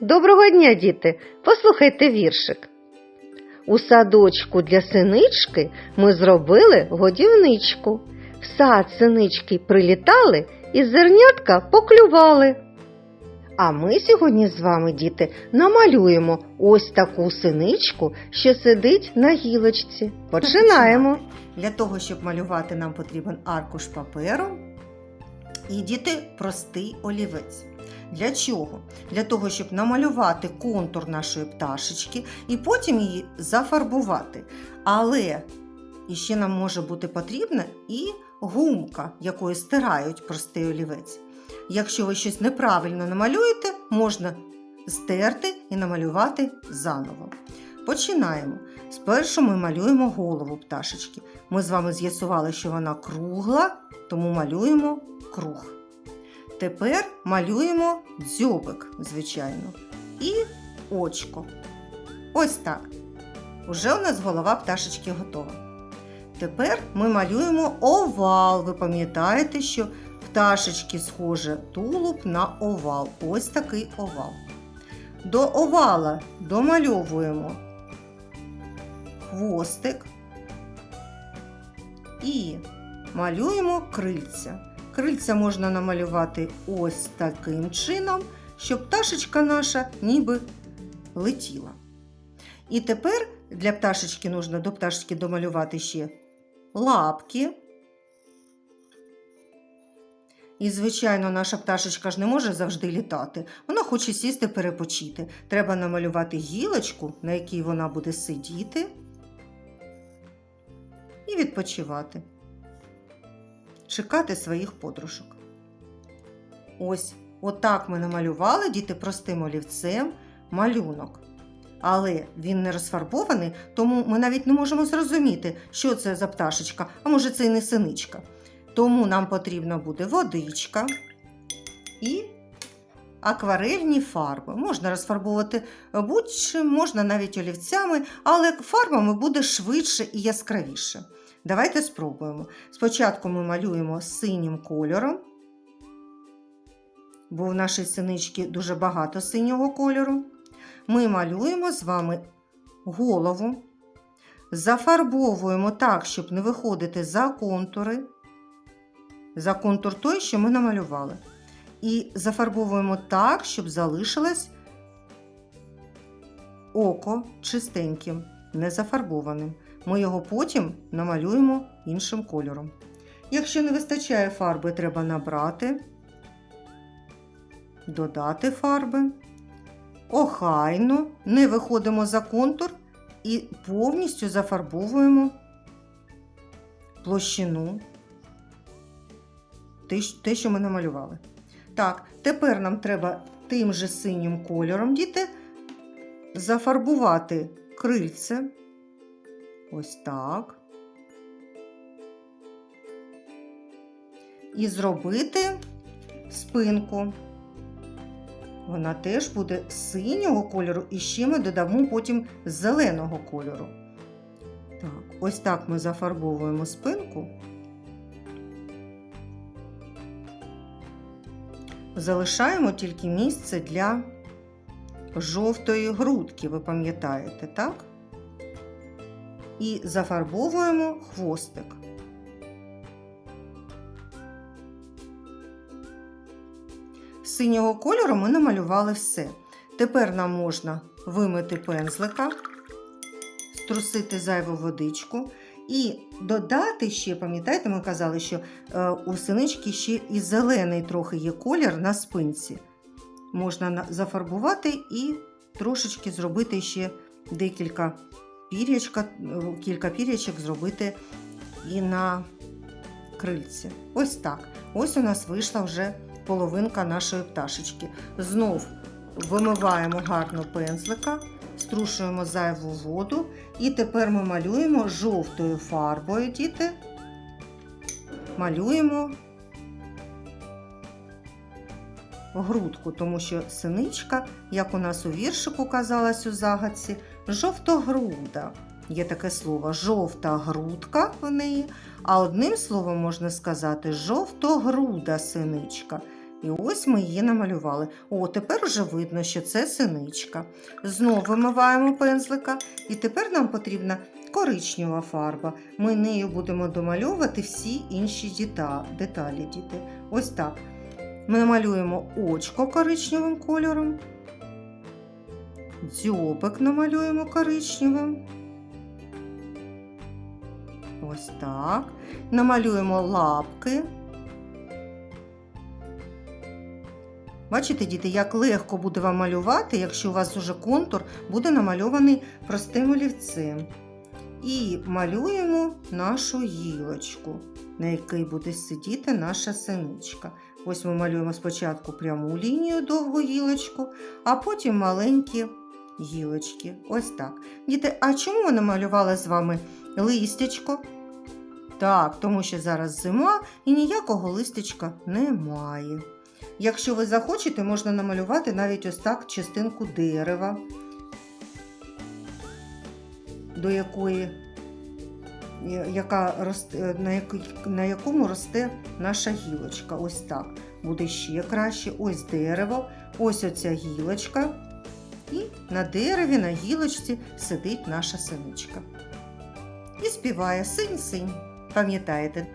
Доброго дня, діти! Послухайте віршик. У садочку для синички ми зробили годівничку. В сад синички прилітали і зернятка поклювали. А ми сьогодні з вами, діти, намалюємо ось таку синичку, що сидить на гілочці. Починаємо. Для того, щоб малювати, нам потрібен аркуш паперу і діти простий олівець. Для чого? Для того, щоб намалювати контур нашої пташечки і потім її зафарбувати. Але іще нам може бути потрібна і гумка, якою стирають простий олівець. Якщо ви щось неправильно намалюєте, можна стерти і намалювати заново. Починаємо. Спершу ми малюємо голову пташечки. Ми з вами з'ясували, що вона кругла, тому малюємо круг. Тепер малюємо дзьобик, звичайно, і очко. Ось так. Уже у нас голова пташечки готова. Тепер ми малюємо овал. Ви пам'ятаєте, що пташечки схоже тулуб на овал. Ось такий овал. До овала домальовуємо хвостик і малюємо крильця. Крильця можна намалювати ось таким чином, щоб пташечка наша ніби летіла. І тепер для пташечки нужно до пташечки домалювати ще лапки. І, звичайно, наша пташечка ж не може завжди літати. Вона хоче сісти перепочити. Треба намалювати гілочку, на якій вона буде сидіти і відпочивати, чекати своїх подружок. Ось, отак ми намалювали діти простим олівцем малюнок. Але він не розфарбований, тому ми навіть не можемо зрозуміти, що це за пташечка, а може це і не синичка. Тому нам потрібна буде водичка і акварельні фарби. Можна розфарбовувати будь-чим, можна навіть олівцями, але фарбами буде швидше і яскравіше. Давайте спробуємо. Спочатку ми малюємо синім кольором, бо в нашій синичці дуже багато синього кольору. Ми малюємо з вами голову, зафарбовуємо так, щоб не виходити за контури за контур той, що ми намалювали. І зафарбовуємо так, щоб залишилось око чистеньким, не зафарбованим. Ми його потім намалюємо іншим кольором. Якщо не вистачає фарби, треба набрати, додати фарби. Охайно не виходимо за контур і повністю зафарбовуємо площину те, що ми намалювали. Так, тепер нам треба тим же синім кольором, діти, зафарбувати крильце. Ось так. І зробити спинку. Вона теж буде синього кольору, і ще ми додамо потім зеленого кольору. Так, ось так ми зафарбовуємо спинку. залишаємо тільки місце для жовтої грудки, ви пам'ятаєте, так? І зафарбовуємо хвостик. Синього кольору ми намалювали все. Тепер нам можна вимити пензлика, струсити зайву водичку і додати ще, пам'ятаєте, ми казали, що е, у синички ще і зелений трохи є колір на спинці. Можна зафарбувати і трошечки зробити ще декілька пір'ячка, е, кілька пір'ячок зробити і на крильці. Ось так. Ось у нас вийшла вже половинка нашої пташечки. Знов вимиваємо гарно пензлика, струшуємо зайву воду. І тепер ми малюємо жовтою фарбою, діти. Малюємо грудку, тому що синичка, як у нас у віршику казалась у загадці, жовтогруда. Є таке слово жовта грудка в неї, а одним словом можна сказати жовтогруда синичка. І ось ми її намалювали. О, тепер вже видно, що це синичка. Знову вимиваємо пензлика, і тепер нам потрібна коричнева фарба. Ми нею будемо домальовувати всі інші діта- деталі. Діти. Ось так. Ми намалюємо очко коричневим кольором. Дзьобик намалюємо коричневим. Ось так. Намалюємо лапки. Бачите, діти, як легко буде вам малювати, якщо у вас уже контур буде намальований простим олівцем. І малюємо нашу гілочку, на якій буде сидіти наша синичка. Ось ми малюємо спочатку пряму лінію довгу гілочку, а потім маленькі гілочки. Ось так. Діти, а чому ми намалювали з вами листячко? Так, тому що зараз зима і ніякого листячка немає. Якщо ви захочете, можна намалювати навіть ось так частинку дерева, до якої, яка росте, на, який- на якому росте наша гілочка. Ось так. Буде ще краще. Ось дерево, ось оця гілочка. І на дереві, на гілочці сидить наша синичка. І співає синь-синь. Пам'ятаєте,